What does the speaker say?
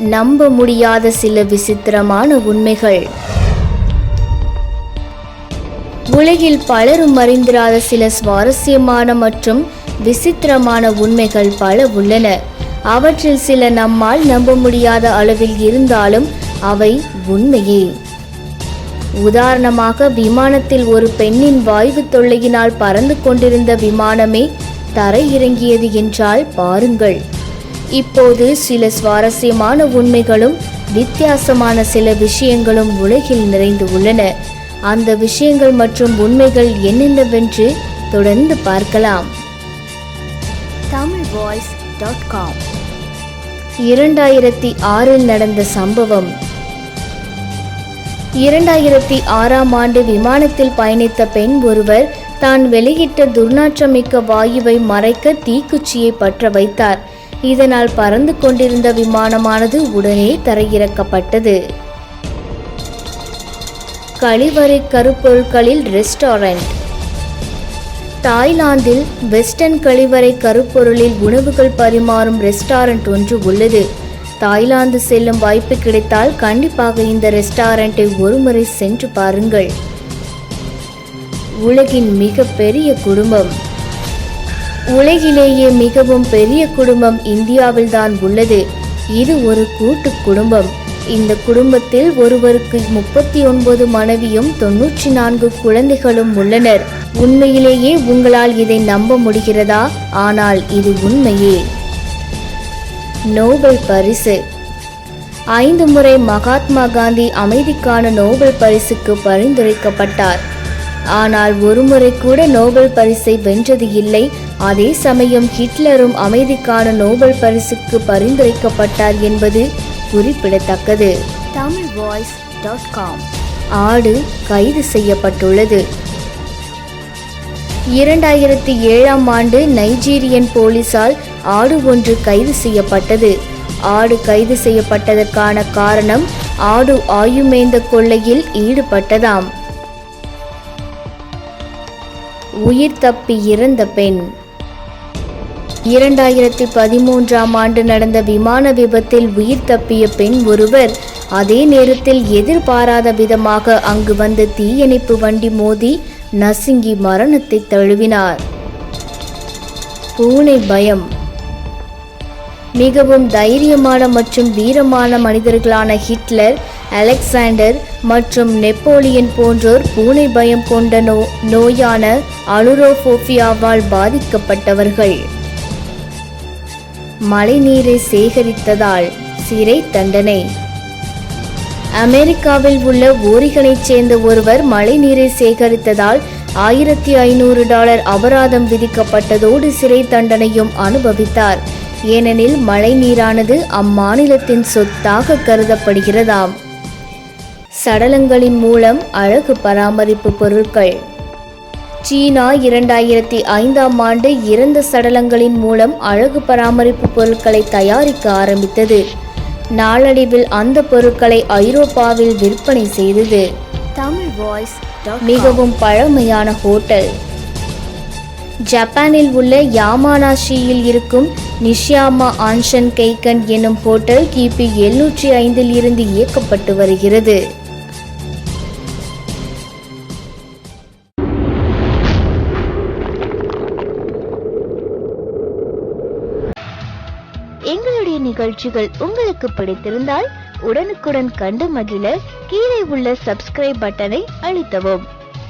நம்ப முடியாத சில விசித்திரமான உண்மைகள். உலகில் பலரும் அறிந்திராத சில சுவாரஸ்யமான மற்றும் விசித்திரமான உண்மைகள் பல உள்ளன. அவற்றில் சில நம்மால் நம்ப முடியாத அளவில் இருந்தாலும் அவை உண்மையே. உதாரணமாக விமானத்தில் ஒரு பெண்ணின் வாய்வு தொல்லையினால் பறந்து கொண்டிருந்த விமானமே தரையிறங்கியது என்றால் பாருங்கள். இப்போது சில சுவாரஸ்யமான உண்மைகளும் வித்தியாசமான சில விஷயங்களும் உலகில் நிறைந்து உள்ளன. அந்த விஷயங்கள் மற்றும் உண்மைகள் என்னென்னவென்று தொடர்ந்து பார்க்கலாம். தமிழ் வாய்ஸ் டாட் காம் இரண்டாயிரத்தி ஆறில் நடந்த சம்பவம். இரண்டாயிரத்தி ஆறாம் ஆண்டு விமானத்தில் பயணித்த பெண் ஒருவர் தான் வெளியிட்ட துர்நாற்றமிக்க வாயுவை மறைக்க தீக்குச்சியை பற்ற வைத்தார். இதனால் பறந்து கொண்டிருந்த விமானமானது உடனே தரையிறக்கப்பட்டது. கழிவறை கருப்பொருட்களில் ரெஸ்டாரண்ட். தாய்லாந்தில் வெஸ்டர்ன் கழிவறை கருப்பொருளில் உணவுகள் பரிமாறும் ரெஸ்டாரண்ட் ஒன்று உள்ளது. தாய்லாந்து செல்லும் வாய்ப்பு கிடைத்தால் கண்டிப்பாக இந்த ரெஸ்டாரண்ட்டை ஒருமுறை சென்று பாருங்கள். உலகின் மிகப்பெரிய குடும்பம். உலகிலேயே மிகவும் பெரிய குடும்பம் இந்தியாவில்தான் உள்ளது. இது ஒரு கூட்டு குடும்பம். இந்த குடும்பத்தில் ஒருவருக்கு முப்பத்தி ஒன்பது மனைவியும் தொன்னூற்றி நான்கு குழந்தைகளும் உள்ளனர். உண்மையிலேயே உங்களால் இதை நம்ப முடிகிறதா? ஆனால் இது உண்மையே. நோபல் பரிசு. ஐந்து முறை மகாத்மா காந்தி அமைதிக்கான நோபல் பரிசுக்கு பரிந்துரைக்கப்பட்டார். ஆனால் ஒருமுறை கூட நோபல் பரிசை வென்றது இல்லை. அதே சமயம் ஹிட்லரும் அமைதிக்கான நோபல் பரிசுக்கு பரிந்துரைக்கப்பட்டார் என்பது குறிப்பிடத்தக்கது. Tamil voice dot com. ஆடு கைது செய்யப்பட்டுள்ளது. இரண்டாயிரத்தி ஏழாம் ஆண்டு நைஜீரியன் போலீசால் ஆடு ஒன்று கைது செய்யப்பட்டது. ஆடு கைது செய்யப்பட்டதற்கான காரணம் ஆடு ஆயுமேந்த கொள்ளையில் ஈடுபட்டதாம். உயிர் தப்பி இறந்த பெண். இரண்டாயிரத்தி பதிமூன்றாம் ஆண்டு நடந்த விமான விபத்தில் உயிர் தப்பிய பெண் ஒருவர் அதே நேரத்தில் எதிர்பாராத விதமாக அங்கு வந்த தீயணைப்பு வண்டி மோதி நசுங்கி மரணத்தை தழுவினார். பூனை பயம். மிகவும் தைரியமான மற்றும் வீரமான மனிதர்களான ஹிட்லர் அலெக்சாண்டர் மற்றும் நெப்போலியன் போன்றோர் பூனை பயம் கொண்ட நோ நோயான அனுரோபோபியாவால் பாதிக்கப்பட்டவர்கள். மழைநீரை சேகரித்ததால் சிறை தண்டனை. அமெரிக்காவில் உள்ள ஓரிகனைச் சேர்ந்த ஒருவர் மழைநீரை சேகரித்ததால் ஆயிரத்தி ஐநூறு டாலர் அபராதம் விதிக்கப்பட்டதோடு சிறை தண்டனையும் அனுபவித்தார். ஏனெனில் மழை நீரானது அம்மாநிலத்தின் சொத்தாக கருதப்படுகிறதாம். சடலங்களின் மூலம் அழகு பராமரிப்பு பொருட்கள். சீனா இரண்டாயிரத்தி ஐந்தாம் ஆண்டு இறந்த சடலங்களின் மூலம் அழகு பராமரிப்பு பொருட்களை தயாரிக்க ஆரம்பித்தது. நாளடைவில் அந்த பொருட்களை ஐரோப்பாவில் விற்பனை செய்தது. தமிழ் வாய்ஸ் மிகவும் பழமையான ஹோட்டல். ஜப்பானில் உள்ள யாமானாஷியில் இருக்கும் நிஷியாமா ஆன்ஷன் கைகன் எனும் போட்டல் கிபி எழுநூற்றி ஐந்தில் இருந்து இயக்கப்பட்டு வருகிறது. எங்களுடைய நிகழ்ச்சிகள் உங்களுக்கு பிடித்திருந்தால் உடனுக்குடன் கண்டு மகிழ கீழே உள்ள சப்ஸ்கிரைப் பட்டனை அழுத்தவும்.